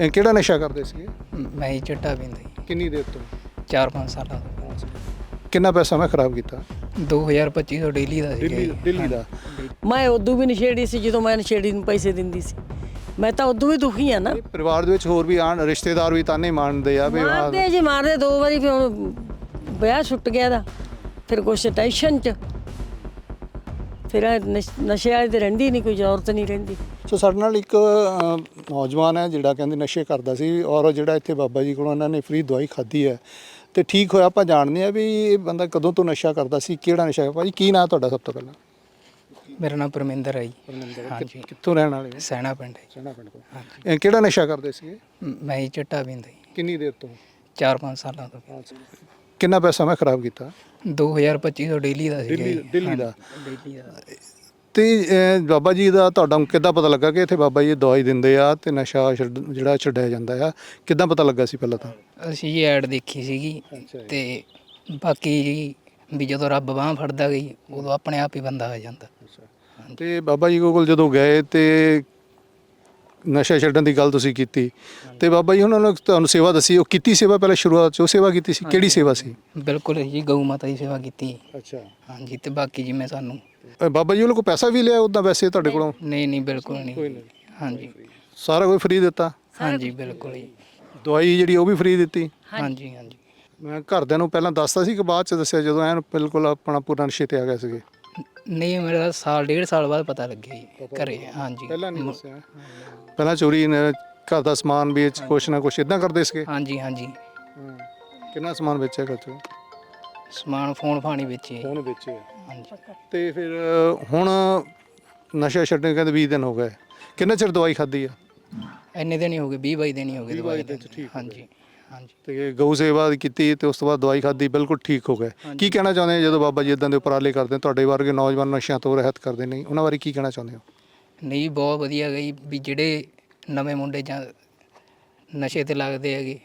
ਇਹ ਕਿਹੜਾ ਨਸ਼ਾ ਕਰਦੇ ਸੀਗੇ? ਮੈਂ ਹੀ ਚਿੱਟਾ ਪੀਂਦਾ ਜੀ। ਕਿੰਨੀ ਦੇਰ ਤੋਂ? 4-5 ਸਾਲਾਂ ਤੋਂ। ਕਿੰਨਾ ਪੈਸਾ ਮੈਂ ਖਰਾਬ ਕੀਤਾ? 2025 ਤੋਂ ਡੇਲੀ ਦਾ ਸੀਗਾ ਦਿੱਲੀ ਦਾ? ਮੈਂ ਉਦੋਂ ਵੀ ਨਸ਼ੇੜੀ ਸੀ ਜਦੋਂ ਮੈਂ ਨਸ਼ੇੜੀ ਨੂੰ ਪੈਸੇ ਦਿੰਦੀ ਸੀ। ਮੈਂ ਤਾਂ ਉਦੋਂ ਵੀ ਦੁਖੀ ਆ ਨਾ। ਪਰਿਵਾਰ ਦੇ ਵਿੱਚ ਹੋਰ ਵੀ ਆਣ ਰਿਸ਼ਤੇਦਾਰ ਵੀ ਤਾਨੇ ਮਾਣਦੇ ਆ ਵੀ ਮਾਰਦੇ ਜੀ ਮਾਰਦੇ ਦੋ ਵਾਰੀ ਫਿਰ ਹੁਣ ਵਿਆਹ ਛੁੱਟ ਗਿਆ ਦਾ। ਫਿਰ ਕੁਛ ਟੈਨਸ਼ਨ ਚ ਫਿਰ ਨਸ਼- ਵਾਲੀ ਤੇ ਰਹਿੰਦੀ ਨਹੀਂ ਕੋਈ ਔਰਤ ਨਹੀਂ ਰਹਿੰਦੀ। ਸੋ ਸਾਡੇ ਨਾਲ ਇੱਕ ਨੌਜਵਾਨ ਹੈ ਜਿਹੜਾ ਕਹਿੰਦੇ ਨਸ਼ੇ ਕਰਦਾ ਸੀ ਔਰ ਜਿਹੜਾ ਇੱਥੇ ਬਾਬਾ ਜੀ ਕੋਲੋਂ ਇਹਨਾਂ ਨੇ ਫ੍ਰੀ ਦਵਾਈ ਖਾਧੀ ਹੈ। ਤੇ ਠੀਕ ਹੋਇਆ ਆਪਾਂ ਜਾਣਦੇ ਆ ਵੀ ਇਹ ਬੰਦਾ ਕਦੋਂ ਤੋਂ ਨਸ਼ਾ ਕਰਦਾ ਸੀ ਕਿਹੜਾ ਨਸ਼ਾ ਭਾਜੀ ਕੀ ਨਾਂ ਤੁਹਾਡਾ ਸਭ ਤੋਂ ਪਹਿਲਾਂ? ਮੇਰਾ ਨਾਮ ਪਰਮਿੰਦਰ ਹੈ ਜੀ। ਹਾਂਜੀ। ਕਿੱਥੋਂ ਰਹਿਣ ਵਾਲੇ ਹੋ? ਸੈਣਾ ਪਿੰਡ ਹੈ। ਸਣਾ ਪਿੰਡ ਤੋਂ। ਇਹ ਕਿਹੜਾ ਨਸ਼ਾ ਕਰਦੇ ਸੀਗੇ ਮ- ਮੈਂ ਹੀ ਚਿੱਟਾ ਪੀਂਦਾ ਜੀ। ਕਿੰਨੀ ਦੇਰ ਤੋਂ? 4-5 ਸਾਲਾਂ ਤੋਂ। ਕਿੰਨਾ ਪੈਸਾ ਮੈਂ ਖਰਾਬ ਕੀਤਾ? 2025 ਤੋਂ ਡੇਲੀ ਦਾ ਸੀਗਾ ਦਿੱਲੀ ਦਾ। ਡੇਲੀ ਦਾ। ਤੇ ਬਾਬਾ ਜੀ ਦਾ ਤੁਹਾਡਾ ਕਿੱਦਾਂ ਪਤਾ ਲੱਗਾ ਕਿ ਇੱਥੇ ਬਾਬਾ ਜੀ ਦਵਾਈ ਦਿੰਦੇ ਆ ਤੇ ਨਸ਼ਾ ਛੱਡ- ਜਿਹੜਾ ਛੱਡਿਆ ਜਾਂਦਾ ਆ? ਕਿੱਦਾਂ ਪਤਾ ਲੱਗਾ ਸੀ ਪਹਿਲਾਂ ਤਾਂ? ਅਸੀਂ ਐਡ ਦੇਖੀ ਸੀਗੀ ਅੱਛਾ ਜੀ। ਤੇ ਬਾਕੀ ਜੀ ਵੀ ਜਦੋਂ ਰੱਬ ਬਾਹ ਫੜਦਾ ਗਈ ਉਦੋਂ ਆਪਣੇ ਆਪ ਹੀ ਬੰਦਾ ਆ ਜਾਂਦਾ। ਤੇ ਬਾਬਾ ਜੀ ਕੋਲ ਜਦੋਂ ਗਏ ਤੇ ਨਸ਼ਾ ਛੱਡਣ ਦੀ ਗੱਲ ਤੁਸੀਂ ਕੀਤੀ। ਤੇ ਬਾਬਾ ਜੀ ਉਹਨਾਂ ਨੇ ਤੁਹਾਨੂੰ ਸੇਵਾ ਦੱਸੀ ਉਹ ਕੀਤੀ ਸੇਵਾ ਪਹਿਲਾਂ ਸ਼ੁਰੂਆਤ ਚ? ਉਹ ਸੇਵਾ ਕੀਤੀ ਸੀ? ਕਿਹੜੀ ਸੇਵਾ ਸੀ? ਬਿਲਕੁਲ ਜੀ ਗਊ ਮਾਤਾ ਦੀ ਸੇਵਾ ਕੀਤੀ। ਅੱਛਾ। ਹਾਂਜੀ ਤੇ ਬਾਕੀ ਜਿਵੇਂ ਸਾਨੂੰ ਬਾਬਾ ਜੀ ਉਹਨਾਂ ਕੋਲ ਪੈਸਾ ਵੀ ਲਿਆ ਉਦਾਂ ਵੈਸੇ ਤੁਹਾਡੇ ਕੋਲੋਂ? ਨਹੀਂ ਨਹੀਂ ਬਿਲਕੁਲ ਨਹੀਂ। ਹਾਂਜੀ। ਸਾਰਾ ਕੁਝ ਫ੍ਰੀ ਦਿੱਤਾ? ਹਾਂਜੀ ਬਿਲਕੁਲ ਜੀ। ਦਵਾਈ ਜਿਹੜੀ ਉਹ ਵੀ ਫ੍ਰੀ ਦਿੱਤੀ? ਹਾਂਜੀ ਹਾਂਜੀ। ਮੈਂ ਘਰਦਿਆਂ ਨੂੰ ਪਹਿਲਾਂ ਦੱਸਦਾ ਸੀ ਕਿ ਬਾਅਦ ਚ ਦੱਸਿਆ ਜਦੋਂ ਐਨ ਬਿਲਕੁਲ ਆਪਣਾ ਪੂਰਾ ਨਸ਼ੇ ਤੇ ਆ ਗਏ ਸੀਗੇ। ਨਹੀਂ ਮੇਰਾ ਸਾਲ ਡੇਢ ਸਾਲ ਬਾਅਦ ਪਤਾ ਲੱਗਿਆ ਜੀ ਘਰੇ ਹਾਂਜੀ। ਪਹਿਲਾਂ ਨਹੀਂ ਦੱਸਿਆ। ਪਹਿਲਾਂ ਚੋਰੀ ਨੇ ਘਰ ਦਾ ਸਮਾਨ ਵੇਚ ਕੁਛ ਨਾ ਕੁਛ ਇਦਾਂ ਕਰਦੇ ਸੀਗੇ? ਹਾਂਜੀ ਹਾਂਜੀ। ਕਿੰਨਾ ਸਮਾਨ ਵੇਚਿਆ ਘਰ ਚੋਂ? ਸਮਾਨ ਫੋਨ ਫਾਣੀ ਵੇਚੇ। ਫੋਨ ਵੇਚੇ ਹਾਂਜੀ। ਤੇ ਫਿਰ ਹੁਣ ਨਸ਼ਾ ਛੱਡਣ ਨੂੰ ਕਹਿੰਦੇ 20 ਦਿਨ ਹੋ ਗਏ। ਕਿੰਨਾ ਚਿਰ ਦਵਾਈ ਖਾਧੀ ਆ? ਇੰਨੇ ਦਿਨ ਹੀ ਹੋ ਗਏ 20 22 ਦਿਨ ਹੀ ਹੋ ਗਏ 20 ਦਵਾਈ ਦੇ। ਠੀਕ ਹਾਂਜੀ। ਹਾਂਜੀ। ਤੇ ਗਊ ਸੇਵਾ ਕੀਤੀ ਤੇ ਉਸ ਤੋਂ ਬਾਅਦ ਦਵਾਈ ਖਾਧੀ ਬਿਲਕੁਲ ਠੀਕ ਹੋ ਗਏ। ਕੀ ਕਹਿਣਾ ਚਾਹੁੰਦੇ ਆ ਜਦੋਂ ਬਾਬਾ ਜੀ ਇਦਾਂ ਦੇ ਉਪਰਾਲੇ ਕਰਦੇ ਤੁਹਾਡੇ ਵਰਗੇ ਨੌਜਵਾਨ ਨਸ਼ਿਆਂ ਤੋਂ ਰਹਿਤ ਕਰਦੇ ਨਹੀਂ ਉਹਨਾਂ ਬਾਰੇ ਕੀ ਕਹਿਣਾ ਚਾਹੁੰਦੇ ਹੋ? ਨਹੀਂ ਬਹੁਤ ਵਧੀਆ ਗਈ ਵੀ ਜਿਹੜੇ ਨਵੇਂ ਮੁੰਡੇ ਜਾਂ ਨਸ਼ੇ ਤੇ ਲੱਗਦੇ ਹੈਗੇ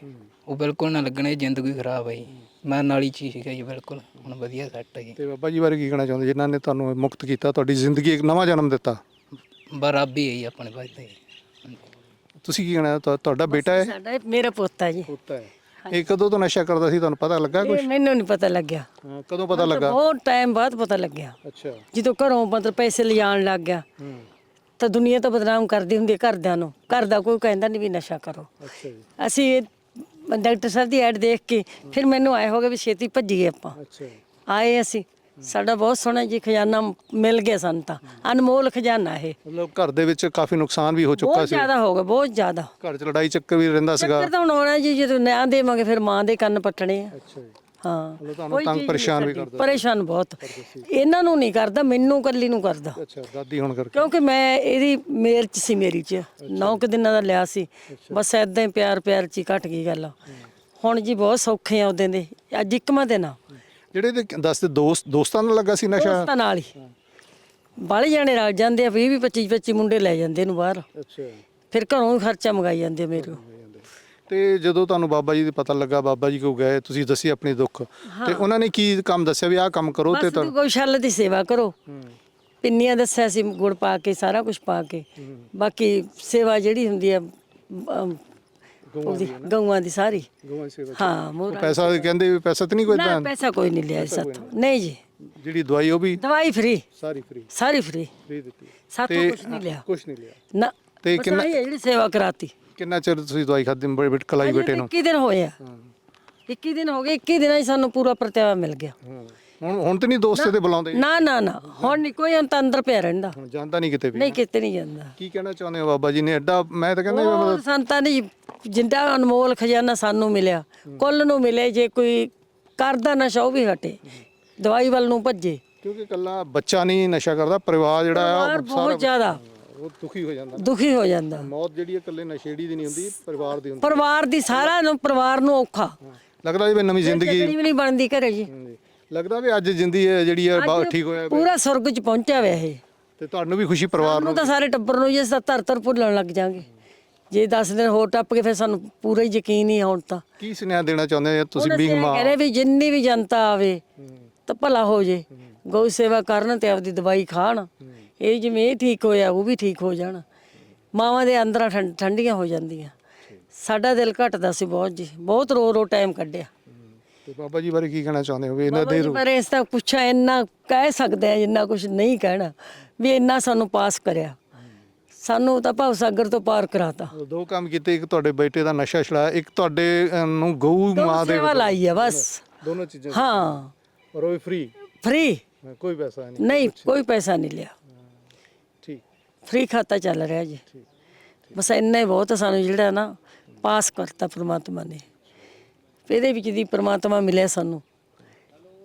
ਉਹ ਬਿਲਕੁਲ ਨਾ ਲੱਗਣੇ ਜ਼ਿੰਦਗੀ ਖਰਾਬ ਹੈ ਜੀ। ਮੈਂ ਨਾਲੀ ਚ ਹੀ ਸੀਗਾ ਜੀ ਬਿਲਕੁਲ। ਹੁਣ ਵਧੀਆ ਸੈੱਟ ਹੈ ਜੀ। ਤੇ ਬਾਬਾ ਜੀ ਬਾਰੇ ਕੀ ਕਹਿਣਾ ਚਾਹੁੰਦੇ? ਜਿਨ੍ਹਾਂ ਨੇ ਤੁਹਾਨੂੰ ਮੁਕਤ ਕੀਤਾ ਤੁਹਾਡੀ ਜ਼ਿੰਦਗੀ ਇੱਕ ਨਵਾਂ ਜਨਮ ਦਿੱਤਾ। ਬਰਾਬੀ ਹੈ ਜੀ ਆਪਣੇ ਵਾਸਤੇ ਤੁਸੀਂ ਕੀ ਕਹਿਣਾ ਤੁਹਾ- ਤੁਹਾਡਾ ਬੇਟਾ ਹੈ? ਸਾਡਾ ਇਹ ਮੇਰਾ ਪੁੱਤ ਜੀ। ਪੁੱਤ ਹੈ। ਇਹ ਕਦੋਂ ਤੋਂ ਨਸ਼ਾ ਕਰਦਾ ਸੀ ਤੁਹਾਨੂੰ ਪਤਾ ਲੱਗਾ ਕੁਝ ਇਹ ਮੈਨੂੰ ਨਹੀਂ ਪਤਾ ਲੱਗਿਆ। ਕਦੋਂ ਪਤਾ ਲੱਗਾ? ਬਹੁਤ ਟਾਈਮ ਬਾਅਦ ਪਤਾ ਲੱਗਿਆ। ਅੱਛਾ। ਜਦੋਂ ਘਰੋਂ ਮਤਲਬ ਪੈਸੇ ਲਿਜਾਣ ਲੱਗ ਗਿਆ ਹੂੰ। ਤਾਂ ਦੁਨੀਆ ਤਾਂ ਬਦਨਾਮ ਕਰਦੀ ਹੁੰਦੀ ਹੈ ਘਰਦਿਆਂ ਨੂੰ। ਘਰ ਦਾ ਕੋਈ ਕਹਿੰਦਾ ਨਹੀਂ ਵੀ ਨਸ਼ਾ ਕਰੋ। ਅੱਛਾ ਜੀ। ਅਸੀਂ ਇਹ ਡਾਕਟਰ ਸਾਹਿਬ ਦੀ ਐਡ ਦੇਖ ਕੇ ਫਿਰ ਮੈਨੂੰ ਆਏ ਹੋ ਗਿਆ ਵੀ ਛੇਤੀ ਭੱਜੀਏ ਆਪਾਂ। ਅੱਛਾ। ਆਏ ਅਸੀਂ। ਸਾਡਾ ਬਹੁਤ ਸੋਹਣਾ ਜੀ ਖਜ਼ਾਨਾ ਮਿਲ ਗਿਆ ਸਾਨੂੰ ਤਾਂ। ਅਨਮੋਲ ਖਜ਼ਾਨਾ ਇਹ। ਮਤਲਬ ਘਰ ਦੇ ਵਿੱਚ ਕਾਫੀ ਨੁਕਸਾਨ ਵੀ ਹੋ ਚੁੱਕਾ ਬਹੁਤ ਸੀ। ਜ਼ਿਆਦਾ ਹੋ ਗਿਆ ਬਹੁਤ ਜ਼ਿਆਦਾ। ਘਰ 'ਚ ਲੜਾਈ ਚੱਕਰ ਵੀ ਰਹਿੰਦਾ ਸੀਗਾ। ਚੱਕਰ ਤਾਂ ਹੁਣ ਜੀ ਜਦੋਂ ਨਿਆਂ ਦੇਵਾਂਗੇ ਫਿਰ ਮਾਂ ਦੇ ਕੰਨ ਪੱਟਣੇ ਆ। ਅੱਛਾ ਜੀ। ਹਾਂ। ਮਤਲਬ ਤੁਹਾਨੂੰ ਕੋਈ ਤੰਗ ਚੀਜ਼ ਪਰੇਸ਼ਾਨ ਵੀ ਕਰਦੀ। ਕਰਦਾ ਪਰੇਸ਼ਾਨ ਬਹੁਤ। ਇਹਨਾਂ ਨੂੰ ਨਹੀਂ ਕਰਦਾ ਮੈਨੂੰ ਕੱਲੀ ਨੂੰ ਕਰਦਾ। ਅੱਛਾ ਦਾਦੀ ਹੁਣ ਕਰਕੇ। ਕਿਉਂਕਿ ਮੈਂ ਇਹਦੀ ਮੇਰ ਚ ਸੀ ਮੇਰੀ ਚ। ਨੌ ਕੁ ਦਿਨਾਂ ਦਾ ਲਿਆ ਸੀ। ਬਸ ਐਦਾਂ ਹੀ ਪਿਆਰ ਪਿਆਰ ਚ ਹੀ ਘਟ ਗਈ ਗੱਲ। ਹੁਣ ਜੀ ਬਹੁਤ ਸੌਖੇ ਆ ਉਹਦੇ ਦੇ। ਅੱਜ ਇੱਕਮਾ ਦਿਨ ਆ। ਜਿਹੜੇ ਤੇ ਦੱਸਦੇ ਦੋਸਤ ਦੋਸਤਾਂ ਨਾਲ ਲੱਗਾ ਸੀ ਨਸ਼ਾ? ਦੋਸਤਾਂ ਨਾਲ ਹੀ। ਬਾਲੇ ਜਾਣੇ ਰਲ ਜਾਂਦੇ ਆ 20 20 25 25 ਮੁੰਡੇ ਲੈ ਜਾਂਦੇ ਨੂੰ ਬਾਹਰ। ਅੱਛਾ। ਫਿਰ ਘਰੋਂ ਹੀ ਖਰਚਾ ਮੰਗਾਈ ਜਾਂਦੇ ਮੇਰੇ ਕੋਲ। ਤੇ ਜਦੋਂ ਤੁਹਾਨੂੰ ਬਾਬਾ ਜੀ ਦੇ ਪਤਾ ਲੱਗਾ ਬਾਬਾ ਜੀ ਕੋ ਗਏ ਤੁਸੀਂ ਦੱਸੀ ਆਪਣੀ ਦੁੱਖ। ਤੇ ਉਹਨਾਂ ਨੇ ਕੀ ਕੰਮ ਦੱਸਿਆ ਵੀ ਆਹ ਕੰਮ ਕਰੋ ਤੇ ਬਸ ਤੂੰ ਗਊਸ਼ਾਲਾ ਦੀ ਸੇਵਾ ਕਰੋ। ਪਿੰਨੀਆਂ ਦੱਸਿਆ ਸੀ ਗੁੜ ਪਾ ਕੇ ਸਾਰਾ ਕੁਝ ਪਾ ਕੇ। ਬਾਕੀ ਸੇਵਾ ਜਿਹੜੀ ਹੁੰਦੀ ਆ ਅਮ, ਉਹਦੀ ਗਊਆਂ ਦੀ ਸਾਰੀ। ਗਵਾਂ ਸੇਵਾ ਹਾਂ ਮੋਰਾ ਪੈਸਾ ਕਹਿੰਦੇ ਵੀ ਪੈਸਾ ਤੇ ਨਹੀਂ ਕੋਈ ਨਾ ਪੈਸਾ ਕੋਈ ਨਹੀਂ ਲਿਆ ਸਾਥੋਂ। ਨਹੀਂ। ਜੀ। ਜਿਹੜੀ ਦਵਾਈ ਉਹ ਵੀ ਦਵਾਈ ਫ੍ਰੀ ਸਾਰੀ ਫ੍ਰੀ ਸਾਰੀ ਫ੍ਰੀ ਫ੍ਰੀ ਦਿੱਤੀ। ਸਾਥੋਂ ਕੁਝ ਨਹੀਂ ਲਿਆ। ਕੁਝ ਨਹੀਂ ਲਿਆ। ਨਾ ਤੇ ਕਿੰਨਾ- ਹੈ ਜਿਹੜੀ ਸੇਵਾ ਕਰਾਤੀ। ਕਿੰਨਾ ਚਿਰ ਤੁਸੀਂ ਦਵਾਈ ਖਾਦੀ ਬੜੇ ਬਿਟ ਕਲਾਈ ਬੇਟੇ ਨੂੰ? 21 ਦਿਨ ਹੋਏ ਆ। 21 ਦਿਨ ਹੋ ਗਏ 21 ਦਿਨਾਂ 'ਚ ਸਾਨੂੰ ਪੂਰਾ ਪ੍ਰਤਿਆਵਾ ਮਿਲ ਗਿਆ। ਹੁਣ ਹੁਣ ਤੇ ਨਹੀਂ ਦੋਸਤ ਤੇ ਬੁਲਾਉਂਦੇ। ਨਾ ਨਾ ਨਾ। ਹੁਣ ਨਹੀਂ ਕੋਈ ਹੁਣ ਤਾਂ ਅੰਦਰ ਪਿਆ ਰਹਿੰਦਾ। ਹੁਣ ਜਾਂਦਾ ਨਹੀਂ ਕਿਤੇ ਵੀ। ਨਹੀਂ ਕਿਤੇ ਨਹੀਂ ਜਾਂਦਾ। ਕੀ ਕਹਿਣਾ ਚਾਹੁੰਦੇ ਹੋ ਬਾਬਾ ਜੀ ਨੇ? ਐਡਾ ਮੈਂ ਤਾਂ ਕਹਿੰਦਾ ਉਹ ਸੰਤਾਂ ਨੇ ਜਿੰਦਾ ਅਨਮੋਲ ਖਜ਼ਾਨਾ ਸਾਨੂੰ ਮਿਲਿਆ। ਕੁੱਲ ਨੂੰ ਮਿਲੇ ਜੇ ਕੋਈ ਕਰਦਾ ਨਸ਼ਾ ਉਹ ਵੀ ਹਟੇ। ਦਵਾਈ ਵੱਲ ਨੂੰ ਭੱਜੇ। ਕਿਉਂਕਿ ਕੱਲਾ ਬੱਚਾ ਨਹੀਂ ਨਸ਼ਾ ਕਰਦਾ ਪਰਿਵਾਰ ਜਿਹੜਾ ਆ ਪਰਿਵਾਰ ਬਹੁਤ ਜ਼ਿਆਦਾ। ਉਹ ਦੁਖੀ ਹੋ ਜਾਂਦਾ। ਦੁਖੀ ਹੋ ਜਾਂਦਾ। ਮੌਤ ਜਿਹੜੀ ਹੈ ਇਕੱਲੇ ਨਸ਼ੇੜੀ ਦੀ ਨਹੀਂ ਹੁੰਦੀ ਪਰਿਵਾਰ ਦੀ ਹੁੰਦੀ। ਪਰਿਵਾਰ ਦੀ ਸਾਰਾ ਨੂੰ ਪਰਿਵਾਰ ਨੂੰ ਔਖਾ। ਲੱਗਦਾ ਜਿਵੇਂ ਨਵੀਂ ਜ਼ਿੰਦਗੀ ਜ਼ਿੰਦਗੀ ਵੀ ਨਹੀਂ ਬਣਦੀ ਘਰੇ ਜੀ। ਲੱਗਦਾ ਵੀ ਅੱਜ ਜ਼ਿੰਦਗੀ ਹੈ ਜਿਹੜੀ ਹੈ ਬਹੁਤ ਠੀਕ ਹੋਇਆ ਪੂਰਾ ਸੁਰਗ 'ਚ ਪਹੁੰਚਿਆ ਹੋਇਆ ਇਹ। ਤੇ ਤੁਹਾਨੂੰ ਵੀ ਖੁਸ਼ੀ ਪਰਿਵਾਰ ਨੂੰ ਤਾਂ ਸਾਰੇ ਟੱਬਰ ਨੂੰ ਜੇ ਅਸੀਂ ਧਰ ਧਰ ਭੁੱਲਣ ਲੱਗ ਜਾਾਂਗੇ। ਜੇ 10 ਦਿਨ ਹੋਰ ਟੱਪ ਕੇ ਫਿਰ ਸਾਨੂੰ ਪੂਰਾ ਹੀ ਯਕੀਨ ਹੀ ਹੁਣ ਤਾਂ। ਕੀ ਸੁਨੇਹਾ ਦੇਣਾ ਚਾਹੁੰਦੇ ਆ ਤੁਸੀਂ ਹੁਣ ਵੀ ਅਸੀਂ ਇਹ ਕਹਿ ਰਹੇ ਵੀ ਜਿੰਨੀ ਵੀ ਜਨਤਾ ਆਵੇ ਤਾਂ ਭਲਾ ਹੋ ਜੇ। ਗਊ ਸੇਵਾ ਕਰਨ ਤੇ ਆਪਦੀ ਦਵਾਈ ਖਾਣ। ਇਹ ਜਿਵੇਂ ਇਹ ਠੀਕ ਹੋਇਆ ਉਹ ਵੀ ਠੀਕ ਹੋ ਜਾਣ। ਮਾਵਾਂ ਦੇ ਅੰਦਰਾਂ ਠੰ- ਠੰਡੀਆਂ ਹੋ ਜਾਂਦੀਆਂ। ਸਾਡਾ ਦਿਲ ਘਟਦਾ ਸੀ ਬਹੁਤ ਜੀ। ਬਹੁਤ ਰੋ ਰੋ ਟਾਈਮ ਕੱਢਿਆ। ਤੇ ਬਾਬਾ ਜੀ ਬਾਰੇ ਕੀ ਕਹਿਣਾ ਚਾਹੁੰਦੇ ਹੋ? ਵੀ ਇਹਨਾਂ ਬਾਬਾ ਦੇ ਜੀ ਪਰ ਇਸ ਤਾਂ ਪੁੱਛਿਆ ਇੰਨਾ ਕਹਿ ਸਕਦੇ ਆ ਜਿੰਨਾ ਕੁਝ ਨਹੀਂ ਕਹਿਣਾ ਵੀ ਇੰਨਾ ਸਾਨੂੰ ਪਾਸ ਕਰਿਆ। ਸਾਨੂੰ ਤਾਂ ਭਵ ਸਾਗਰ ਤੋਂ ਪਾਰ ਕਰਾਤਾ। ਦੋ ਕੰਮ ਕੀਤੇ ਇੱਕ ਤੁਹਾਡੇ ਬੇਟੇ ਦਾ ਨਸ਼ਾ ਛੁਡਾਇਆ ਇੱਕ ਤੁਹਾਡੇ ਅਹ, ਨੂੰ ਗਊ ਮਾਂ ਦੇ ਸੇਵਾ ਲਾਈ ਆ ਬਸ। ਦੋਨੋਂ ਚੀਜ਼ਾਂ ਹਾਂ। ਔਰ ਉਹ ਫ੍ਰੀ ਫ੍ਰੀ ਕੋਈ ਪੈਸਾ ਨਹੀਂ। ਨਹੀਂ ਕੋਈ ਪੈਸਾ ਨਹੀਂ ਲਿਆ। ਠੀਕ। ਫ੍ਰੀ ਖਾਤਾ ਚੱਲ ਰਿਹਾ ਜੀ। ਬਸ ਇੰਨਾ ਹੀ ਬਹੁਤ ਆ ਸਾਨੂੰ ਜਿਹੜਾ ਨਾ ਪਾਸ ਕਰਤਾ ਪ੍ਰਮਾਤਮਾ ਨੇ। ਇਹਦੇ ਵਿੱਚ ਦੀ ਪ੍ਰਮਾਤਮਾ ਮਿਲਿਆ ਸਾਨੂੰ।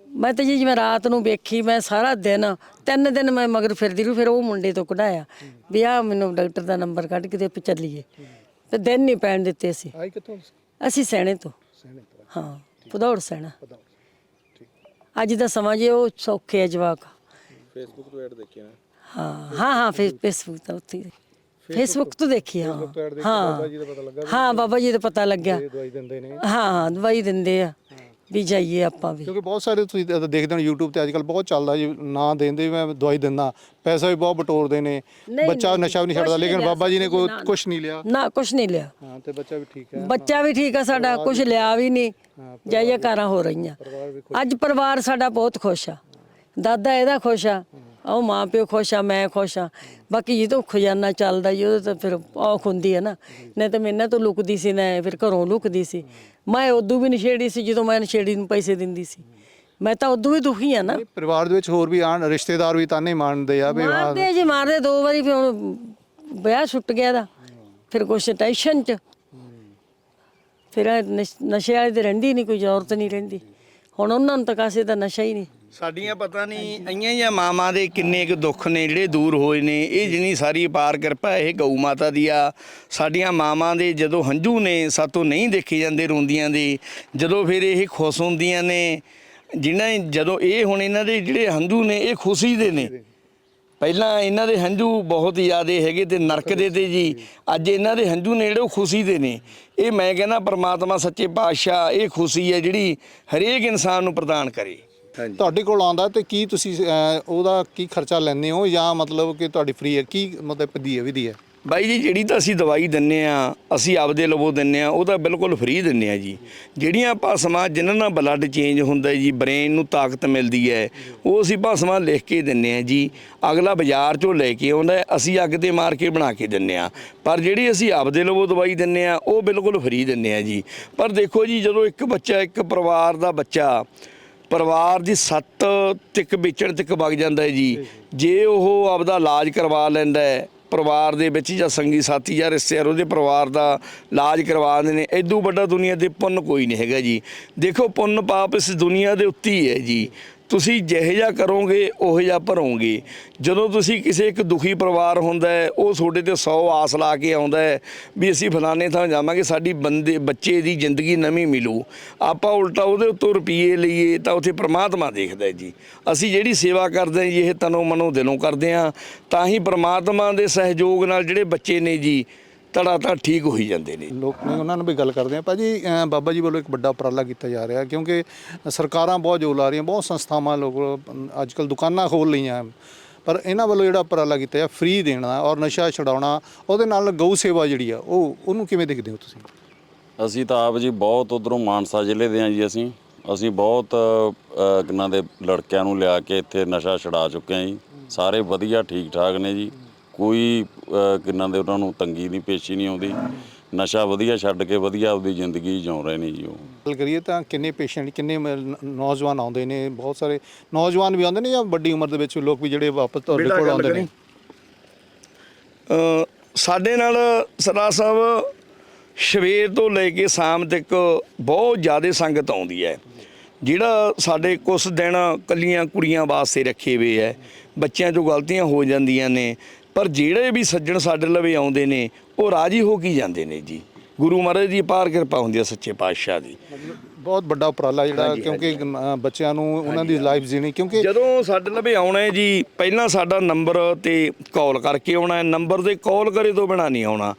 ਮੈਂ ਤਾਂ ਜੀ ਜਿਵੇਂ ਰਾਤ ਨੂੰ ਵੇਖੀ ਮੈਂ ਸਾਰਾ ਦਿਨ ਤਿੰਨ ਦਿਨ ਮੈਂ ਮਗਰ ਫਿਰਦੀ ਰਹੀ ਫਿਰ ਉਹ ਮੁੰਡੇ ਤੋਂ ਕਢਾਇਆ। ਵੀ ਆ ਮੈਨੂੰ ਡਾਕਟਰ ਦਾ ਨੰਬਰ ਕੱਢ ਕੇ ਤੇ ਆਪਾਂ ਚੱਲੀਏ। ਤੇ ਦਿਨ ਨਹੀਂ ਪੈਣ ਦਿੱਤੇ ਸੀ ਆਈ ਕਿੱਥੋਂ? ਅਸੀਂ ਸੈਣੇ ਤੋਂ। ਸਹਿਣੇ ਤੋਂ। ਹਾਂ ਪੁਦੌੜ ਸੈਣਾ। ਪਤਾ ਅੱਜ ਦਾ ਸਮਾਂ ਜੇ ਉਹ ਸੌਖੇ ਆ ਜਵਾਕ। ਫੇਸਬੁੱਕ ਤੋਂ ਐਡ ਦੇਖੀ ਨਾ। ਹਾਂ ਹਾਂ ਹਾਂ ਫੇਸਬੁੱਕ ਤੋਂ ਉੱਥੇ ਫੇਸਬੁੱਕ ਤੋਂ ਦੇਖੀ ਹਾਂ। ਹਾਂ। ਬਾਬਾ ਜੀ ਦਾ ਪਤਾ ਲੱਗਾ ਹਾਂ ਬਾਬਾ ਜੀ ਦਾ ਪਤਾ ਲੱਗਿਆ। ਇਹ ਦਵਾਈ ਦਿੰਦੇ ਨੇ। ਹਾਂ ਹਾਂ ਦਵਾਈ ਦਿੰਦੇ ਆ ਵੀ ਜਾਈਏ ਆਪਾਂ ਵੀ। ਕਿਉਂਕਿ ਬਹੁਤ ਸਾਰੇ ਤੁਸੀਂ ਦੇਖਦੇ ਹੋ YouTube ਤੇ ਅੱਜਕੱਲ ਬਹੁਤ ਚੱਲਦਾ ਜੀ ਨਾ ਦੇਂਦੇ ਮੈਂ ਦਵਾਈ ਦਿੰਦਾ। ਪੈਸਾ ਵੀ ਬਹੁਤ ਬਟੋਰਦੇ ਨੇ। ਨਹੀਂ, ਬੱਚਾ ਨਹੀਂ, ਨਸ਼ਾ ਵੀ ਨਹੀਂ ਛੱਡਦਾ ਲੇਕਿਨ ਬਾਬਾ ਜੀ ਨੇ ਕੋਈ ਨਾ, ਕੁਝ ਨਹੀਂ ਲਿਆ। ਨਾ ਕੁਛ ਨਹੀਂ ਲਿਆ। ਹਾਂ ਤੇ ਬੱਚਾ ਵੀ ਠੀਕ ਹੈ। ਬੱਚਾ ਵੀ ਠੀਕ ਆ ਸਾਡਾ ਕੁਛ ਲਿਆ ਵੀ ਨਹੀਂ। ਹਾਂ, ਜਾਈਏ ਕਾਰਾਂ ਹੋ ਰਹੀਆਂ। ਅੱਜ ਪਰਿਵਾਰ ਸਾਡਾ ਬਹੁਤ ਖੁਸ਼ ਆ। ਦਾਦਾ ਇਹਦਾ ਖੁਸ਼ ਆ। ਉਹ ਮਾਂ ਪਿਓ ਖੁਸ਼ ਆ ਮੈਂ ਖੁਸ਼ ਆ। ਬਾਕੀ ਜਦੋਂ ਖਜ਼ਾਨਾ ਚੱਲਦਾ ਜੀ ਉਹਦੇ ਤਾਂ ਫਿਰ ਔਖ ਹੁੰਦੀ ਹੈ ਨਾ। ਨਹੀਂ ਤਾਂ ਮੈਂ ਇਹਨਾਂ ਤੋਂ ਲੁਕਦੀ ਸੀ ਨਾ ਫਿਰ ਘਰੋਂ ਲੁਕਦੀ ਸੀ। ਮੈਂ ਉਦੋਂ ਵੀ ਨਸ਼ੇੜੀ ਸੀ ਜਦੋਂ ਮੈਂ ਨਸ਼ੇੜੀ ਨੂੰ ਪੈਸੇ ਦਿੰਦੀ ਸੀ। ਮੈਂ ਤਾਂ ਉਦੋਂ ਵੀ ਦੁਖੀ ਆ ਨਾ। ਨਹੀਂ, ਪਰਿਵਾਰ ਦੇ ਵਿੱਚ ਹੋਰ ਵੀ ਆਣ ਰਿਸ਼ਤੇਦਾਰ ਵੀ ਤਾਨੇ ਮਾਣਦੇ ਆ ਵੀ ਹਾਂ ਮਾਰਦੇ ਜੀ ਮਾਰਦੇ ਦੋ ਵਾਰੀ ਫਿਰ ਹੁਣ ਵਿਆਹ ਛੁੱਟ ਗਿਆ ਦਾ ਫਿਰ ਕੁਛ ਟੈਨਸ਼ਨ ਚ। ਫਿਰ ਇਹ ਨਸ਼- ਨਸ਼ੇ ਵਾਲੇ ਤੇ ਰਹਿੰਦੀ ਨਹੀਂ ਕੋਈ ਔਰਤ ਨਹੀਂ ਰਹਿੰਦੀ। ਹੁਣ ਉਹਨਾਂ ਨੂੰ ਤਾਂ ਕਾਸੇ ਦਾ ਨਸ਼ਾ ਹੀ ਨਹੀਂ ਸਾਡੀਆਂ ਪਤਾ ਨਹੀਂ ਆਈਆਂ ਜਾਂ ਮਾਵਾਂ ਦੇ ਕਿੰਨੇ ਕੁ ਦੁੱਖ ਨੇ, ਜਿਹੜੇ ਦੂਰ ਹੋਏ ਨੇ, ਇਹ ਜਿਨੀ ਸਾਰੀ ਪਾਰ ਕਿਰਪਾ ਇਹ ਗਊ ਮਾਤਾ ਦੀ ਆ। ਸਾਡੀਆਂ ਮਾਵਾਂ ਦੇ ਜਦੋਂ ਹੰਝੂ ਨੇ, ਸਾਤੋਂ ਨਹੀਂ ਦੇਖੇ ਜਾਂਦੇ ਰੋਂਦੀਆਂ ਦੇ, ਜਦੋਂ ਫਿਰ ਇਹ ਖੁਸ਼ ਹੁੰਦੀਆਂ ਨੇ, ਜਿਨ੍ਹਾਂ ਜਦੋਂ ਇਹ ਹੁਣ ਇਹਨਾਂ ਦੇ ਜਿਹੜੇ ਹੰਝੂ ਨੇ, ਇਹ ਖੁਸ਼ੀ ਦੇ ਨੇ। ਪਹਿਲਾਂ ਇਹਨਾਂ ਦੇ ਹੰਝੂ ਬਹੁਤ ਜ਼ਿਆਦੇ ਹੈਗੇ ਤੇ ਨਰਕ ਦੇ ਤੇ ਜੀ, ਅੱਜ ਇਹਨਾਂ ਦੇ ਹੰਝੂ ਨੇ ਜਿਹੜੇ ਉਹ ਖੁਸ਼ੀ ਦੇ ਨੇ। ਇਹ ਮੈਂ ਕਹਿੰਦਾ ਪਰਮਾਤਮਾ ਸੱਚੇ ਪਾਤਸ਼ਾਹ, ਇਹ ਖੁਸ਼ੀ ਹੈ ਜਿਹੜੀ ਹਰੇਕ ਇਨਸਾਨ ਨੂੰ ਪ੍ਰਦਾਨ ਕਰੇ। ਤੁਹਾਡੇ ਕੋਲ ਆਉਂਦਾ ਤੇ ਕੀ ਤੁਸੀਂ ਉਹਦਾ ਕੀ ਖਰਚਾ ਲੈਂਦੇ ਹੋ ਜਾਂ ਮਤਲਬ ਕਿ ਤੁਹਾਡੀ ਫ੍ਰੀ ਹੈ? ਕੀ ਮਤਲਬ ਦੀ ਹੈ ਵਿਧੀ ਹੈ? ਬਾਈ ਜੀ ਜਿਹੜੀ ਤਾਂ ਅਸੀਂ ਦਵਾਈ ਦਿੰਨੇ ਆ ਅਸੀਂ ਆਪਦੇ ਲਵੋ ਦਿੰਨੇ ਆ ਉਹ ਤਾਂ ਬਿਲਕੁਲ ਫ੍ਰੀ ਦਿੰਨੇ ਆ ਜੀ। ਜਿਹੜੀਆਂ ਭਾਸਮਾਂ ਜਿਨ੍ਹਾਂ ਨਾਲ ਬਲੱਡ ਚੇਂਜ ਹੁੰਦਾ ਜੀ ਬ੍ਰੇਨ ਨੂੰ ਤਾਕਤ ਮਿਲਦੀ ਹੈ ਉਹ ਅਸੀਂ ਭਾਸਮਾਂ ਲਿਖ ਕੇ ਦਿੰਨੇ ਆ ਜੀ। ਅਗਲਾ ਬਾਜ਼ਾਰ ਚੋਂ ਲੈ ਕੇ ਆਉਂਦਾ ਅਸੀਂ ਅੱਗ ਤੇ ਮਾਰ ਕੇ ਬਣਾ ਕੇ ਦਿੰਨੇ ਆ। ਪਰ ਜਿਹੜੀ ਅਸੀਂ ਆਪਦੇ ਲਵੋ ਦਵਾਈ ਦਿੰਨੇ ਆ ਉਹ ਬਿਲਕੁਲ ਫ੍ਰੀ ਦਿੰਨੇ ਆ ਜੀ। ਪਰ ਦੇਖੋ ਜੀ ਜਦੋਂ ਇੱਕ ਬੱਚਾ ਇੱਕ ਪਰਿਵਾਰ ਦਾ ਬੱਚਾ ਪਰਿਵਾਰ ਦੀ ਸੱਤ ਤਿੱਕ ਵੇਚਣ ਤੱਕ ਵਗ ਜਾਂਦਾ ਹੈ ਜੀ। ਜੇ ਉਹ ਆਪਦਾ ਇਲਾਜ ਕਰਵਾ ਲੈਂਦਾ ਹੈ, ਪਰਿਵਾਰ ਦੇ ਵਿੱਚ ਜਾਂ ਸੰਗੀ ਸਾਥੀ ਜਾਂ ਰਿਸ਼ਤੇਦਾਰ ਉਹਦੇ ਪਰਿਵਾਰ ਦਾ ਇਲਾਜ ਕਰਵਾ ਦਿੰਦੇ ਨੇ ਐਦੂ ਵੱਡਾ ਦੁਨੀਆ ਤੇ ਪੁੰਨ ਕੋਈ ਨਹੀਂ ਹੈਗਾ ਜੀ। ਦੇਖੋ ਪੁੰਨ ਪਾਪ ਇਸ ਦੁਨੀਆ ਦੇ ਉੱਤੇ ਹੀ ਹੈ ਜੀ। ਤੁਸੀਂ ਜਿਹੋ ਜਿਹਾ ਕਰੋਗੇ, ਉਹੋ ਜਿਹਾ ਭਰੋਗੇ। ਜਦੋਂ ਤੁਸੀਂ ਕਿਸੇ ਇੱਕ ਦੁਖੀ ਪਰਿਵਾਰ ਹੁੰਦਾ ਹੈ, ਉਹ ਤੁਹਾਡੇ ਤੇ 100 ਆਸ ਲਾ ਕੇ ਆਉਂਦਾ ਹੈ ਵੀ ਅਸੀਂ ਫਲਾਣੇ ਥਾਂ ਜਾਵਾਂਗੇ, ਸਾਡੀ ਬੰਦੇ, ਬੱਚੇ ਦੀ ਜ਼ਿੰਦਗੀ ਨਵੀਂ ਮਿਲੂ। ਆਪਾਂ ਉਲਟਾ ਉਹਦੇ ਉੱਤੋਂ ਰੁਪਈਏ ਲਈਏ ਤਾਂ ਉੱਥੇ ਪ੍ਰਮਾਤਮਾ ਦੇਖਦਾ ਜੀ। ਅਸੀਂ ਜਿਹੜੀ ਸੇਵਾ ਕਰਦੇ ਹਾਂ ਜੀ, ਇਹ ਤਨੋਂ ਮਨੋਂ ਦਿਲੋਂ ਕਰਦੇ ਹਾਂ। ਤਾਂ ਹੀ ਪ੍ਰਮਾਤਮਾ ਦੇ ਸਹਿਯੋਗ ਨਾਲ ਜਿਹੜੇ ਬੱਚੇ ਨੇ ਜੀ ਤੜਾ ਤਾਂ ਠੀਕ ਹੋਈ ਜਾਂਦੇ ਨੇ। ਲੋਕ ਨੇ ਉਹਨਾਂ ਨਾਲ ਵੀ ਗੱਲ ਕਰਦੇ ਆ। ਭਾਜੀ ਬਾਬਾ ਜੀ ਵੱਲੋਂ ਇੱਕ ਵੱਡਾ ਉਪਰਾਲਾ ਕੀਤਾ ਜਾ ਰਿਹਾ ਕਿਉਂਕਿ ਸਰਕਾਰਾਂ ਬਹੁਤ ਜੋਰ ਲਾ ਰਹੀਆਂ ਬਹੁਤ ਸੰਸਥਾਵਾਂ ਲੋਕ ਅੱਜ ਕੱਲ ਦੁਕਾਨਾਂ ਖੋਲ ਲਈਆਂ। ਪਰ ਇਹਨਾਂ ਵੱਲੋਂ ਜਿਹੜਾ ਉਪਰਾਲਾ ਕੀਤਾ ਹੈ ਫ੍ਰੀ ਦੇਣਾ ਔਰ ਨਸ਼ਾ ਛਡਾਉਣਾ ਉਹਦੇ ਨਾਲ ਗਊ ਸੇਵਾ ਜਿਹੜੀ ਆ ਉਹ ਉਹਨੂੰ ਕਿਵੇਂ ਦੇਖਦੇ ਹੋ ਤੁਸੀਂ? ਅਸੀਂ ਤਾਂ ਆਪ ਜੀ ਬਹੁਤ ਉਧਰੋਂ ਮਾਨਸਾ ਜ਼ਿਲ੍ਹੇ ਦੇ ਹਾਂ ਜੀ ਅਸੀਂ। ਅਸੀਂ ਬਹੁਤ ਕਿੰਨਾਂ ਦੇ ਲੜਕਿਆਂ ਨੂੰ ਲਿਆ ਕੇ ਇੱਥੇ ਨਸ਼ਾ ਛਡਾ ਚੁੱਕੇ ਹਾਂ ਜੀ। ਸਾਰੇ ਵਧੀਆ ਠੀਕ ਠਾਕ ਨੇ ਜੀ। ਕੋਈ ਕਿੰਨਾਂ ਦੇ ਉਹਨਾਂ ਨੂੰ ਤੰਗੀ ਨਹੀਂ ਪੇਸ਼ੀ ਨਹੀਂ ਆਉਂਦੀ। ਨਸ਼ਾ ਵਧੀਆ ਛੱਡ ਕੇ ਵਧੀਆ ਆਪਦੀ ਜ਼ਿੰਦਗੀ ਜਿਉ ਰਹੇ ਨੇ ਜੀ ਉਹ। ਗੱਲ ਕਰੀਏ ਤਾਂ ਕਿੰਨੇ ਪੇਸ਼ੈਂਟ ਕਿੰਨੇ ਮ- ਨੌਜਵਾਨ ਆਉਂਦੇ ਨੇ ਬਹੁਤ ਸਾਰੇ ਨੌਜਵਾਨ ਵੀ ਆਉਂਦੇ ਨੇ ਜਾਂ ਵੱਡੀ ਉਮਰ ਦੇ ਵਿੱਚ ਲੋਕ ਵੀ ਜਿਹੜੇ ਵਾਪਸ ਤੁਹਾਡੇ ਕੋਲ ਆਉਂਦੇ ਨੇ? ਅ, ਸਾਡੇ ਨਾਲ ਸਰਦਾਰ ਸਾਹਿਬ ਸਵੇਰ ਤੋਂ ਲੈ ਕੇ ਸ਼ਾਮ ਤੱਕ ਬਹੁਤ ਜ਼ਿਆਦਾ ਸੰਗਤ ਆਉਂਦੀ ਹੈ। ਜਿਹੜਾ ਸਾਡੇ ਕੁਝ ਦਿਨ ਕੱਲੀਆਂ ਕੁੜੀਆਂ ਵਾਸਤੇ ਰੱਖੇ ਹੋਏ ਹੈ ਬੱਚਿਆਂ 'ਚੋਂ ਗਲਤੀਆਂ ਹੋ ਜਾਂਦੀਆਂ ਨੇ ਪਰ ਜਿਹੜੇ ਵੀ ਸੱਜਣ ਸਾਡੇ ਲਵੇ ਆਉਂਦੇ ਨੇ ਉਹ ਰਾਜੀ ਹੋ ਕੇ ਜਾਂਦੇ ਨੇ ਜੀ? ਗੁਰੂ ਮਹਾਰਾਜ ਦੀ ਪਾਰ ਕਿਰਪਾ ਹੁੰਦੀ ਹੈ ਸੱਚੇ ਪਾਤਸ਼ਾਹ ਦੀ। ਬਹੁਤ ਵੱਡਾ ਉਪਰਾਲਾ ਜਿਹੜਾ ਕਿਉਂਕਿ ਬੱਚਿਆਂ ਨੂੰ ਉਹਨਾਂ ਦੀ ਲਾਈਫ ਜੀਣੀ ਕਿਉਂਕਿ ਜਦੋਂ ਸਾਡੇ ਲਵੇ ਆਉਣਾ ਹੈ ਜੀ ਪਹਿਲਾਂ ਸਾਡਾ ਨੰਬਰ ਤੇ ਕਾਲ ਕਰਕੇ ਆਉਣਾ ਹੈ। ਨੰਬਰ ਤੇ ਕਾਲ ਕਰੇ ਤੋਂ ਬਿਨਾ ਨਹੀਂ ਆਉਣਾ।